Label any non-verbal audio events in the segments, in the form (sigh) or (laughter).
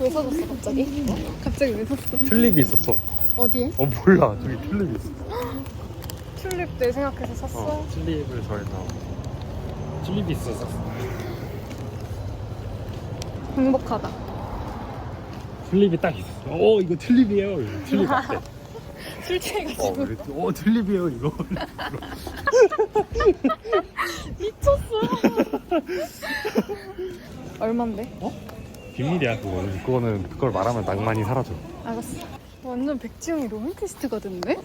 왜 사줬어 갑자기? 갑자기 왜 샀어? 튤립이 있었어. 어디에? 어 몰라 저기 튤립이 있어. 튤립 내 생각해서 샀어? 어 튤립을 저희서 튤립이 있어서 행복하다 튤립이 딱 있었어. 어 이거 튤립이에요. 튤립 (laughs) 같대. 술 어, 취해가지고 그랬더니, 어 튤립이에요 이거. (laughs) 미쳤어 얼만데? 비밀이야 그거는. 그거는 그걸 말하면 낭만이 사라져. 알았어 완전 백지영이 로맨티스트가 됐네?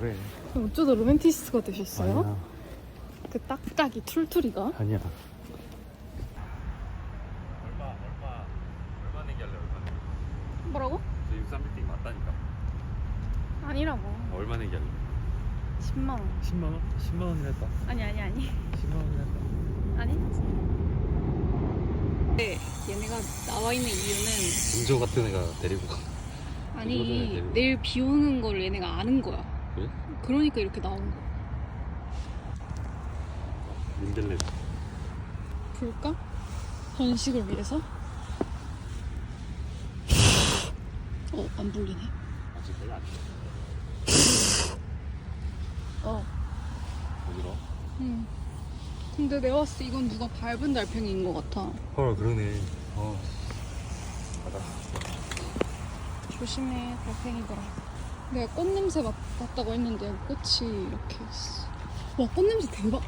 그래. 어쩌다 로맨티스트가 되셨어요? 아니야. 그 딱딱이 툴툴이가? 아니야. 얼마 얼마 얼마 내기 할래 얼마 내기. 뭐라고? 저 63빌딩 맞다니까. 아니라고 얼마 내기 할래? 10만 원 10만 원? 10만 원이라 했다. 아니 아니 아니 10만 원이라 했다. 아니 네, 얘네가 나와 있는 이유는 은조 같은 애가 데리고 가. 아니 내일 비 오는 걸 얘네가 아는 거야 그래? 그러니까 이렇게 나온 거야 민들레. 볼까? 번식을 위해서? 어, 안 불리네. 아직 별로 안 돼. 어. 어디로? 응. 근데 내가 봤을 때 이건 누가 밟은 달팽이인 것 같아. 헐 그러네. 어. 맞아. 조심해, 달팽이들아. 내가 꽃 냄새 맡, 맡다고 했는데 꽃이 이렇게 있어. 와, 꽃 냄새 대박.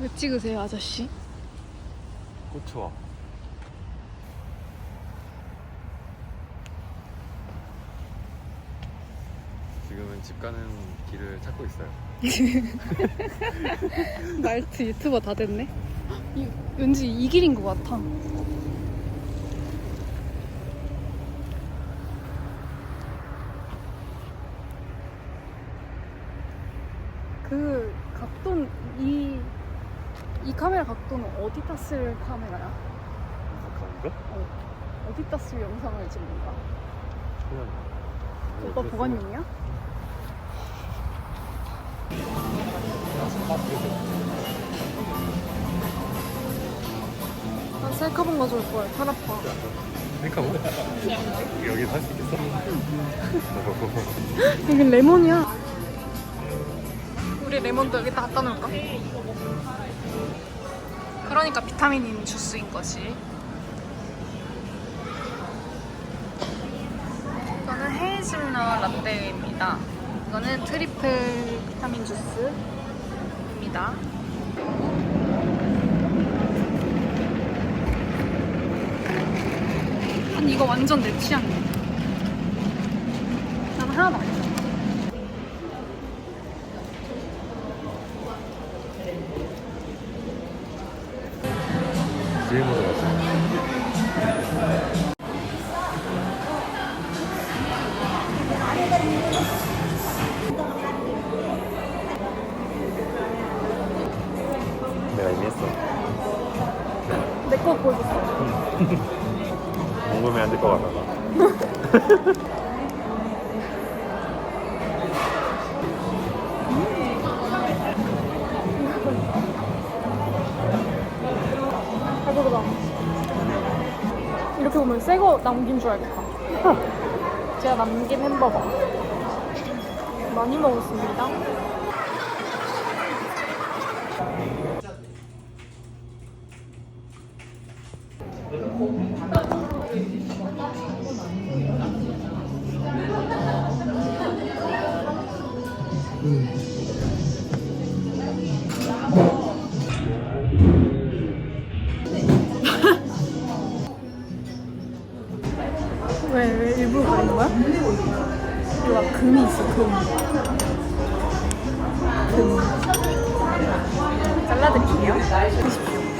왜 찍으세요, 아저씨? 꽃 좋아. 지금은 집 가는 길을 찾고 있어요. (laughs) 말트 유튜버 다 됐네. 이, 왠지 이 길인 것 같아. 그 각도는 이, 이 카메라 각도는 어디다 쓸 카메라야? 가는가? 어디다 쓸 영상을 찍는가? 오빠 네, 보관용이야? 난 셀카봉 가져올 거야. 팔 아파. 그러니까 뭐? 여기 살 수 있겠어? (laughs) 여긴 레몬이야. 우리 레몬도 여기 다 갖다 놓을까? 그러니까 비타민인 주스인 거지. 이거는 헤이즐넛 라떼입니다. 이거는 트리플 비타민 주스입니다. 아니 이거 완전 내 취향이야. 난 하나도 안 같아. 내가 이미 했어. 내거 보여줬어. (laughs) 궁금해 안될 것 같아. 나. 배부르다. 이렇게 보면 새거 남긴 줄 알겠다. (laughs) 제가 남긴 햄버거. 많이 먹었습니다.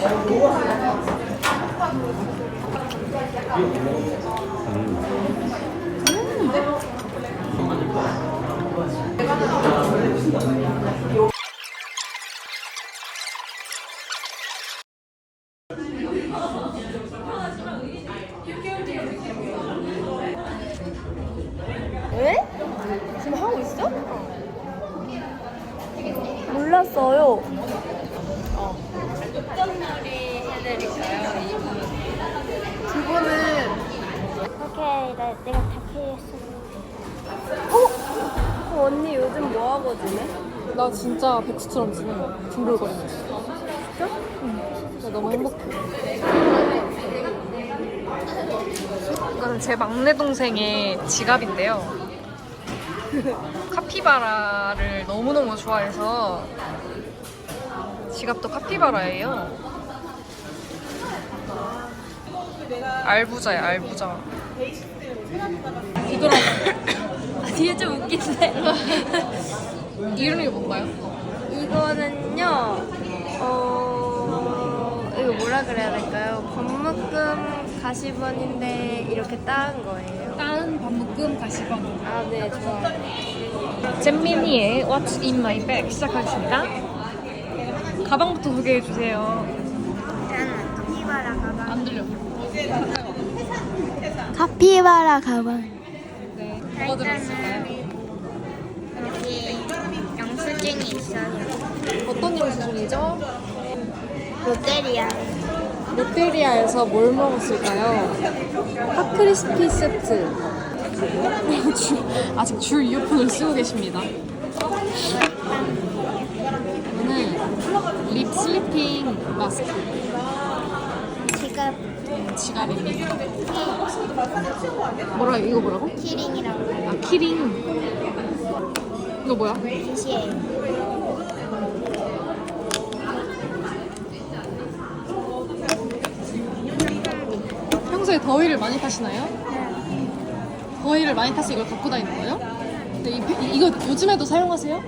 드십 모델일까요? 이분. 그분은 오케이 나 내가 다 피했어. 어? 언니 요즘 뭐 하고 지내? 나 진짜 백수처럼 지내. 둥글거리면서. 진짜? 응. 나 너무 행복해. 이거는 제 막내 동생의 지갑인데요. 카피바라를 너무너무 좋아해서 지갑도 카피바라예요. 알부자야, 알부자. 뒤돌아. (laughs) 뒤에 좀 웃긴데. (laughs) 이름이 뭔가요? 이거는요, 어, 이거 뭐라 그래야 될까요? 법묶음 가시번인데 이렇게 따은 거예요. 딴 반묶음 가시방. 아, 네, 좋아요. 잼미니의 What's in my bag 시작하겠습니다. 가방부터 소개해 주세요. 저는 카피바라 가방. 안 들려. 카피바라 가방. 여기 영수증이 있어요. 어떤 영수증이죠? 롯데리아. 롯데리아에서 뭘 먹었을까요? 핫크리스피 세트. 줄- (laughs) 아직 줄 이어폰을 쓰고 계십니다. 이거는 립 슬리핑 마스크 지갑 지갑입니다. 뭐라 이거 뭐라고? 키링이라고 아 키링. 이거 뭐야? 굿이에요. 평소에 더위를 많이 타시나요? 더위를 많이 타서 이걸 갖고 다니는 거예요? 근데 이, 이- 이거 요즘에도 사용하세요?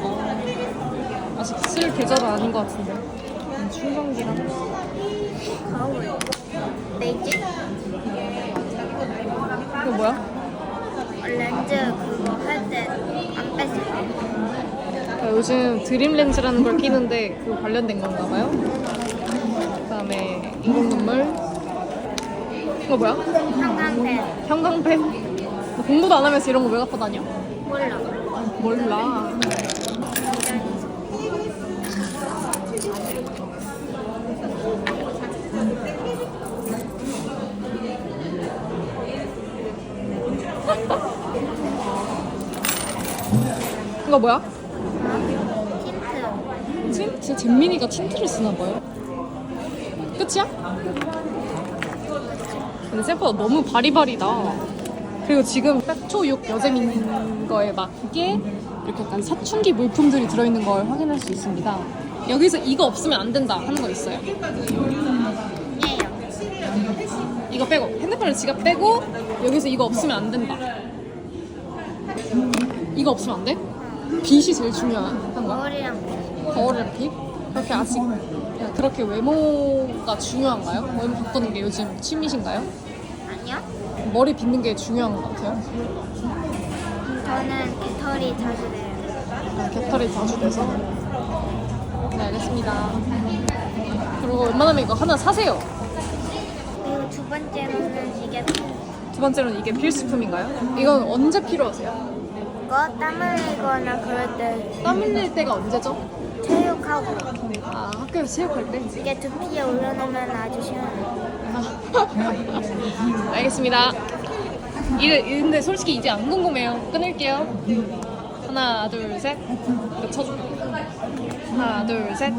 어, 아직 쓸 계절은 아닌 것 같은데. 음, 충전기랑. 거울. 레이즈. 이거 뭐야? 렌즈 그거 할 때안 때. 나 요즘 드림 렌즈라는 걸 끼는데 그 관련된 건가 봐요. 그다음에 인공 눈물. 이거 뭐야? 형광펜. 형광펜. 너 공부도 안 하면서 이런 거 왜 갖고 다녀? 몰라. 몰라. 이거 뭐야? 틴트. 틴트? 진짜 잼민이가 틴트를 쓰나 봐요. 끝이야? 근데 생각보다 너무 바리바리다. 그리고 지금 딱 초6 여잼인 거에 맞게 이렇게 약간 사춘기 물품들이 들어있는 걸 확인할 수 있습니다. 여기서 이거 없으면 안 된다 하는 거 있어요. 이거 빼고 핸드폰을 지갑 빼고 여기서 이거 없으면 안 된다. 이거 없으면 안 돼? 빛이 제일 중요한 거야. 거울이랑 거울이랑 빛? 그렇게 아직 그냥 그렇게 외모가 중요한가요? 외모 바꾸는 게 요즘 취미신가요? 아니요? 머리 빗는 게 중요한 것 같아요. 음, 저는 깃털이 자주 돼요. 아, 곁털이 자주 돼서. 네, 알겠습니다. 그리고 웬만하면 이거 하나 사세요. 두 번째로는 이게 두 번째로는 이게 필수품인가요? 이건 언제 필요하세요? 이거 땀 흘리거나 그럴 때 땀 흘릴 때가 언제죠? 체육하고 아, 학교에서 체육할 때? 이게 두피에 올려놓으면 아주 시원해요. (laughs) 알겠습니다. 이 근데 솔직히 이제 안 궁금해요. 끊을게요. 하나, 둘, 셋. 이거 쳐줘. 하나, 둘, 셋.